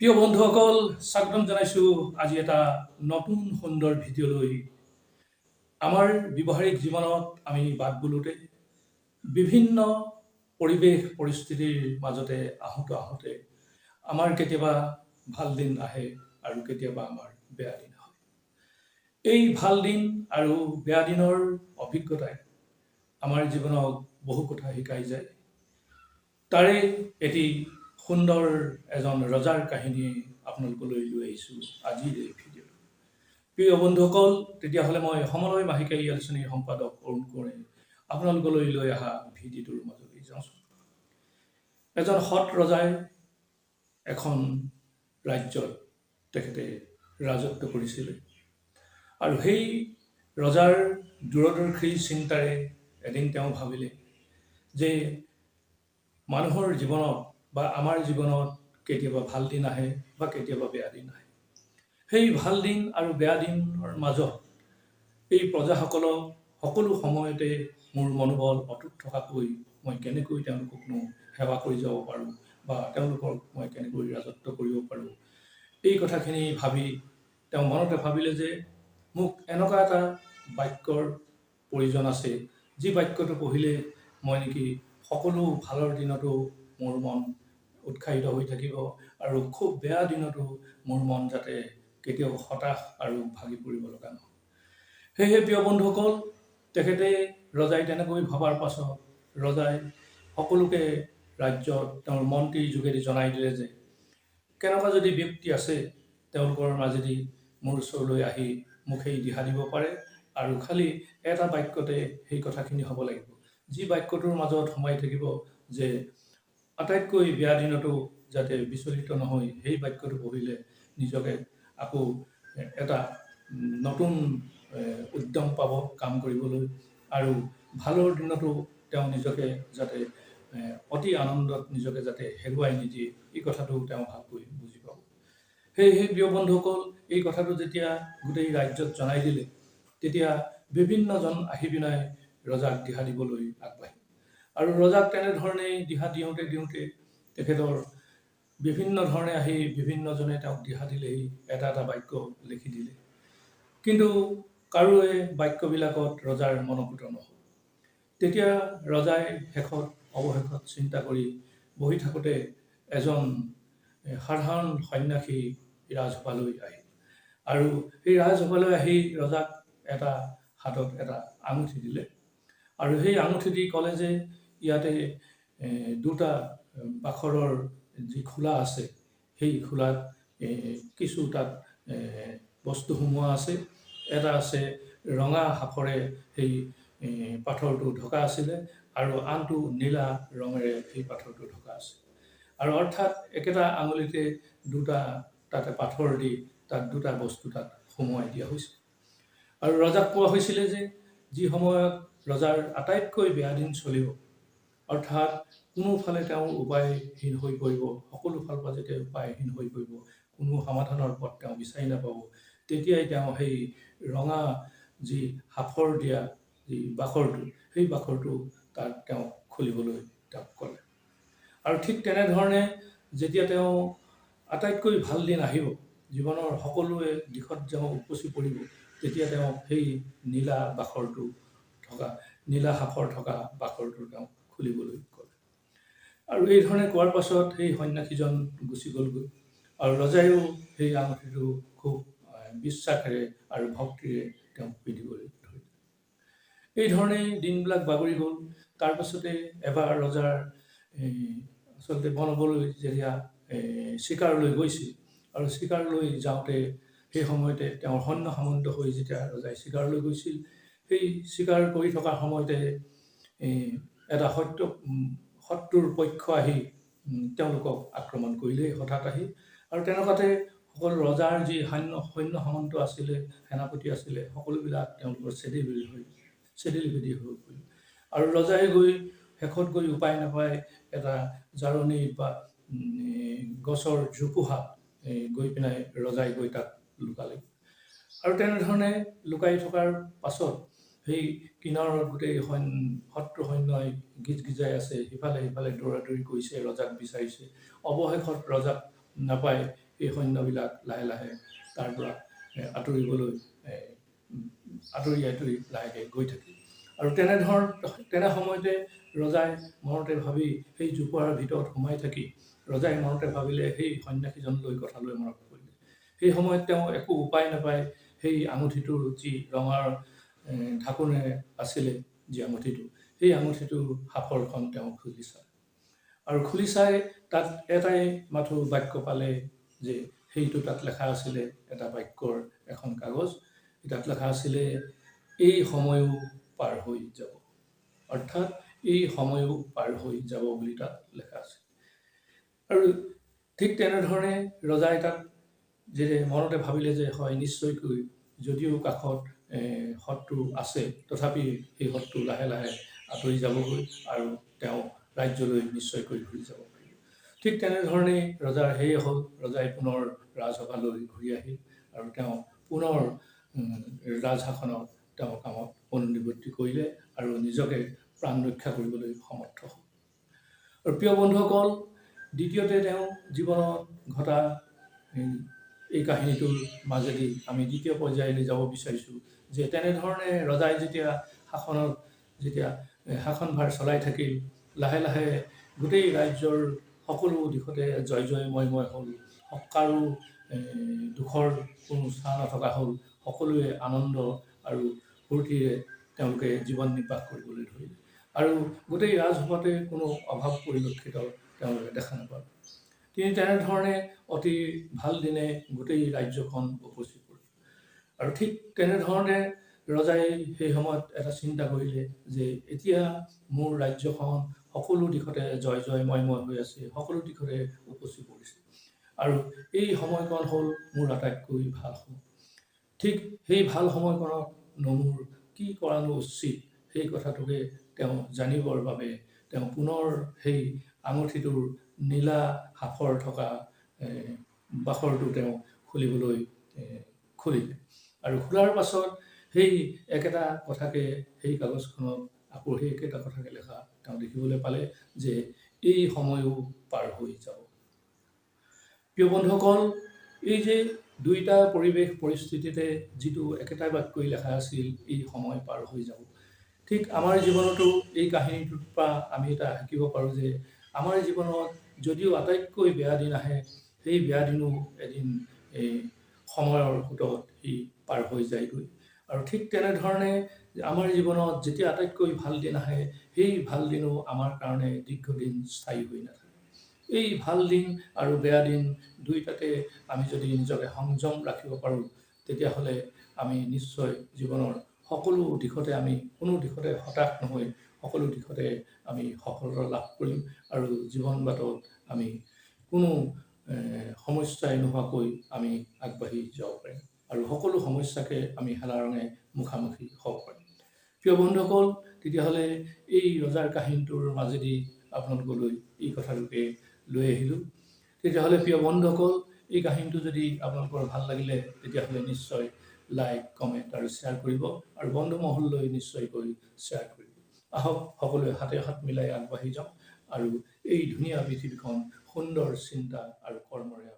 প্ৰিয় বন্ধুসকল, স্বাগতম জনাইছোঁ আজি এটা নতুন সুন্দৰ ভিডিঅ'লৈ আমাৰ ব্যৱহাৰিক জীৱনত আমি বাট বোলোতে, বিভিন্ন পৰিৱেশ পৰিস্থিতিৰ মাজতে আহোঁতে আহোঁতে, আমাৰ কেতিয়াবা ভালো দিন আহে আৰু কেতিয়াবা আমাৰ বেয়া দিন হয় এই ভালো দিন আৰু বেয়া দিনৰ অভিজ্ঞতাই আমাৰ জীৱনক বহু কথা শিকাই যায়। তাৰে এটি সুন্দৰ এজন ৰজাৰ কাহিনী আপোনালোকলৈ লৈ আহিছোঁ আজিৰ এই ভিডিঅ'টো। প্ৰিয় বন্ধুসকল তেতিয়াহ'লে মই সমলয় মাহিকাৰী আলোচনীৰ সম্পাদক অৰুণ কোঁৱৰে আপোনালোকলৈ লৈ অহা ভিডিঅ'টোৰ মাজলৈ যাওঁচোন। এজন সৎ ৰজাই এখন ৰাজ্যত তেখেতে ৰাজত্ব কৰিছিলে আৰু সেই ৰজাৰ দূৰদৰ্শী চিন্তাৰে এদিন তেওঁ ভাবিলে যে মানুহৰ জীৱনত বা আমাৰ জীৱনত কেতিয়াবা ভাল দিন আহে বা কেতিয়াবা বেয়া দিন আহে। সেই ভাল দিন আৰু বেয়া দিনৰ মাজত এই প্ৰজাসকলক সকলো সময়তে মোৰ মনোবল অটুট থকাকৈ মই কেনেকৈ তেওঁলোককনো সেৱা কৰি যাব পাৰোঁ বা তেওঁলোকক মই কেনেকৈ ৰাজত্ব কৰিব পাৰোঁ এই কথাখিনি ভাবি তেওঁ মনতে ভাবিলে যে মোক এনেকুৱা এটা বাক্যৰ প্ৰয়োজন আছে। যি বাক্যটো পঢ়িলে মই নেকি সকলো ভালৰ দিনতো মোৰ মন উৎসাহিত হৈ থাকিব আৰু খুব বেয়া দিনতো মোৰ মন যাতে কেতিয়াও হতাশ আৰু ভাগি পৰিব লগা নহয়। সেয়েহে প্ৰিয় বন্ধুসকল তেখেতে ৰজাই তেনেকৈ ভবাৰ পাছত ৰজাই সকলোকে ৰাজ্যত তেওঁৰ মন্ত্ৰীৰ যোগেদি জনাই দিলে যে কেনেকুৱা যদি ব্যক্তি আছে তেওঁলোকৰ মাজেদি মোৰ ওচৰলৈ আহি মোক সেই দিহা দিব পাৰে আৰু খালি এটা বাক্যতে সেই কথাখিনি হ'ব লাগিব। যি বাক্যটোৰ মাজত সোমাই থাকিব যে আটাইতকৈ বেয়া দিনতো যাতে বিচলিত নহয়, সেই বাক্যটো পঢ়িলে নিজকে আকৌ এটা নতুন উদ্যম পাব কাম কৰিবলৈ আৰু ভালৰ দিনতো তেওঁ নিজকে যাতে অতি আনন্দত নিজকে যাতে হেৰুৱাই নিদিয়ে, এই কথাটো তেওঁ ভালকৈ বুজি পাব। সেয়েহে প্ৰিয় বন্ধুসকল, এই কথাটো যেতিয়া গোটেই ৰাজ্যত জনাই দিলে, তেতিয়া বিভিন্নজন আহি পিনাই ৰজাক দিহা দিবলৈ আগবাঢ়িল। আৰু ৰজাক তেনেধৰণেই দিহা দিওঁতে দিওঁতে তেখেতৰ বিভিন্ন ধৰণে আহি বিভিন্নজনে তেওঁক দিহা দিলেহি এটা এটা বাক্য লিখি দিলে। কিন্তু কাৰোৱে বাক্যবিলাকত ৰজাৰ মনোপুত নহ'ল। তেতিয়া ৰজাই শেষত অৱশেষত চিন্তা কৰি বহি থাকোঁতে এজন সাধাৰণ সন্যাসী ৰাজসভালৈ আহিল। আৰু সেই ৰাজসভালৈ আহি ৰজাক এটা হাতত এটা আঙুঠি দিলে। আৰু সেই আঙুঠি দি ক'লে যে ইয়াতে দুটা বাখৰৰ যি খোলা আছে, সেই খোলাত কিছু তাত বস্তু সোমোৱা আছে। এটা আছে ৰঙা সাফৰে সেই পাথৰটো ঢকা আছিলে আৰু আনটো নীলা ৰঙেৰে সেই পাথৰটো ঢকা আছে। আৰু অৰ্থাৎ একেটা আঙুলিতে দুটা তাতে পাথৰ দি তাত দুটা বস্তু তাত সোমোৱাই দিয়া হৈছে। আৰু ৰজাক কোৱা হৈছিলে যে, যি সময়ত ৰজাৰ আটাইতকৈ বেয়া দিন চলিব অৰ্থাৎ কোনোফালে তেওঁ উপায়হীন হৈ পৰিব সকলো ফালৰ পৰা যেতিয়া উপায়হীন হৈ পৰিব কোনো সমাধানৰ পথ তেওঁ বিচাৰি নাপাব তেতিয়াই তেওঁ সেই ৰঙা যি সাফৰ দিয়া যি বাখৰটো সেই বাখৰটো তাত তেওঁ খুলিবলৈ তেওঁক ক'লে। আৰু ঠিক তেনেধৰণে যেতিয়া তেওঁ আটাইতকৈ ভাল দিন আহিব জীৱনৰ সকলোৱে দিশত তেওঁ উপচি পৰিব তেতিয়া তেওঁ সেই নীলা বাখৰটো থকা নীলা সাফৰ থকা বাখৰটো তেওঁ খুলিবলৈ ক'লে। আৰু এইধৰণে কোৱাৰ পাছত সেই সন্যাসীজন গুচি গ'লগৈ। আৰু ৰজাইও সেই আঙুঠিটো খুব বিশ্বাসেৰে আৰু ভক্তিৰে তেওঁক পিন্ধিবলৈ ধৰিলে। এইধৰণেই দিনবিলাক বাগৰি গ'ল। তাৰপাছতে এবাৰ ৰজাৰ, এই, আচলতে বনবলৈ যেতিয়া চিকাৰলৈ গৈছিল আৰু চিকাৰলৈ যাওঁতে সেই সময়তে তেওঁৰ সৈন্য সামন্ত হৈ যেতিয়া ৰজাই চিকাৰলৈ গৈছিল, সেই চিকাৰ কৰি থকাৰ সময়তে এটা সত্য শত্ৰুৰ পক্ষ আহি তেওঁলোকক আক্ৰমণ কৰিলেই হঠাৎ আহি। আৰু তেনেকুৱাতে সকলো ৰজাৰ যি সৈন্য সৈন্য সামন্ত আছিলে সেনাপতি আছিলে সকলোবিলাক তেওঁলোকৰ চেদি বেৰি হৈ চেদিল বেদি হৈ পৰিল আৰু ৰজাই গৈ শেষত গৈ উপায় নাপায় এটা জাৰণি বা গছৰ জোপোহা গৈ পিনাই ৰজাই গৈ তাত লুকালে। আৰু তেনেধৰণে লুকাই থকাৰ পাছত সেই কিনাৰত গোটেই শত্ৰু সৈন্যই গীত গীজাই আছে সিফালে সিফালে দৌৰা দৌৰি কৰিছে ৰজাক বিচাৰিছে। অৱশেষত ৰজাক নাপায় এই সৈন্যবিলাক লাহে লাহে তাৰ পৰা আঁতৰিবলৈ আঁতৰি আঁতৰি লাহেকৈ গৈ থাকিল আৰু তেনেধৰণ তেনে সময়তে ৰজাই মনতে ভাবি সেই জোপোৱাৰ ভিতৰত সোমাই থাকি ৰজাই মনতে ভাবিলে সেই সন্যাসীজনলৈ কথালৈ মনত পৰিলে সেই সময়ত তেওঁ একো উপায় নাপায় সেই আঙুঠিটোৰ যি ৰঙাৰ এ, ঢাকোনেৰে আছিলে যি আঙুঠিটো। সেই আঙুঠিটোৰ সাফৰখন তেওঁ খুলি চায়। আৰু খুলি চাই তাত এটাই মাথো বাক্য পালে যে সেইটো তাত লেখা আছিলে এটা বাক্যৰ এখন কাগজ। তাত লেখা আছিলে এই সময়ো পাৰ হৈ যাব। অৰ্থাৎ এই সময়ো পাৰ হৈ যাব বুলি তাত লেখা আছে। আৰু ঠিক তেনেধৰণে ৰজাই তাত যে মনতে ভাবিলে যে হয় নিশ্চয়কৈ যদিও কাষত শত্ৰু আছে। তথাপি সেই শত্ৰু লাহে লাহে আঁতৰি যাবগৈ আৰু তেওঁ ৰাজ্যলৈ নিশ্চয়কৈ ঘূৰি যাব পাৰিব। ঠিক তেনেধৰণেই ৰজাৰ সেয়ে হ'ল ৰজাই পুনৰ ৰাজসভালৈ ঘূৰি আহিল আৰু তেওঁ পুনৰ ৰাজশাসনত তেওঁ কামত মনোনিৱৃত্তি কৰিলে আৰু নিজকে প্ৰাণ ৰক্ষা কৰিবলৈ সমৰ্থ হ'ল। আৰু প্ৰিয় বন্ধুসকল দ্বিতীয়তে তেওঁ জীৱনত ঘটা এই কাহিনীটোৰ মাজেদি আমি দ্বিতীয় পৰ্যায়লৈ যাব বিচাৰিছোঁ, যে তেনেধৰণে ৰজাই যেতিয়া শাসনত যেতিয়া শাসনভাৰ চলাই থাকিল, লাহে লাহে গোটেই ৰাজ্যৰ সকলো দিশতে জয় জয় ময় ময় হ'ল কাৰো দুখৰ কোনো চাহ নথকা হ'ল, সকলোৱে আনন্দ আৰু ফূৰ্তিৰে তেওঁলোকে জীৱন নিৰ্বাহ কৰিবলৈ ধৰিলে। আৰু গোটেই ৰাজসভাতে কোনো অভাৱ পৰিলক্ষিত তেওঁলোকে দেখা নাপালে তিনি তেনেধৰণে অতি ভাল দিনে গোটেই ৰাজ্যখন উপচি পৰিল আৰু ঠিক তেনেধৰণে ৰজাই সেই সময়ত এটা চিন্তা কৰিলে যে এতিয়া মোৰ ৰাজ্যখন সকলো দিশতে জয় জয় হৈ আছে সকলো দিশতে উপচি পৰিছে। আৰু এই সময়কণ হ'ল মোৰ আটাইতকৈ ভাল সময়। ঠিক সেই ভাল সময়কণত মোৰ কি কৰানো উচিত সেই কথাটোকে তেওঁ জানিবৰ বাবে তেওঁ পুনৰ সেই আঙুঠিটোৰ নীলা সাফৰ থকা বাখৰটো তেওঁ খুলিবলৈ খুলিলে। আৰু খোলাৰ পাছত সেই একেটা কথাকে, সেই কাগজখনত আকৌ সেই একেটা কথাকে লেখা তেওঁ দেখিবলৈ পালে যে এই সময়ো পাৰ হৈ যাব। প্ৰিয় বন্ধুসকল, এই যে দুইটা পৰিৱেশ পৰিস্থিতিতে যিটো একেটা বাক্যই লেখা আছিল, এই সময় পাৰ হৈ যাব। ঠিক আমাৰ জীৱনতো এই কাহিনীটোৰ পৰা আমি এটা শিকিব পাৰোঁ যে আমাৰ জীৱনত যদিও আটাইতকৈ বেয়া দিন আহে সেই বেয়া দিনো এদিন এই সময়ৰ সোঁতত সি পাৰ হৈ যায়গৈ। আৰু ঠিক তেনেধৰণে আমাৰ জীৱনত যেতিয়া আটাইতকৈ ভাল দিন আহে সেই ভাল দিনো আমাৰ কাৰণে দীৰ্ঘদিন স্থায়ী হৈ নাথাকে। এই ভাল দিন আৰু বেয়া দিন দুইটাতে আমি যদি নিজকে সংযম ৰাখিব পাৰোঁ তেতিয়াহ'লে আমি নিশ্চয় জীৱনৰ সকলো দিশতে আমি কোনো দিশতে হতাশ নহৈ সকলো দিশতে আমি সফলতা লাভ কৰিম আৰু জীৱন বাটত আমি কোনো সমস্যাই নোহোৱাকৈ আমি আগবাঢ়ি যাব পাৰিম। আৰু সকলো সমস্যাকে আমি হেলাৰঙে মুখামুখি হ'ব পাৰিম। প্ৰিয় বন্ধুসকল, তেতিয়াহ'লে এই ৰজাৰ কাহিনীটোৰ মাজেদি আপোনালোকলৈ এই কথাটোকে লৈ আহিলোঁ। তেতিয়াহ'লে প্ৰিয় বন্ধুসকল, এই কাহিনীটো যদি আপোনালোকৰ ভালো লাগিলে, তেতিয়াহ'লে নিশ্চয় লাইক কমেণ্ট আৰু শ্বেয়াৰ কৰিব। আৰু বন্ধু মহললৈ নিশ্চয়কৈ শ্বেয়াৰ কৰিব। আহক, সকলোৱে হাতে হাত মিলাই আগবাঢ়ি যাওঁ। আৰু এই ধুনীয়া পৃথিৱীখন সুন্দৰ চিন্তা আৰু কৰ্মৰে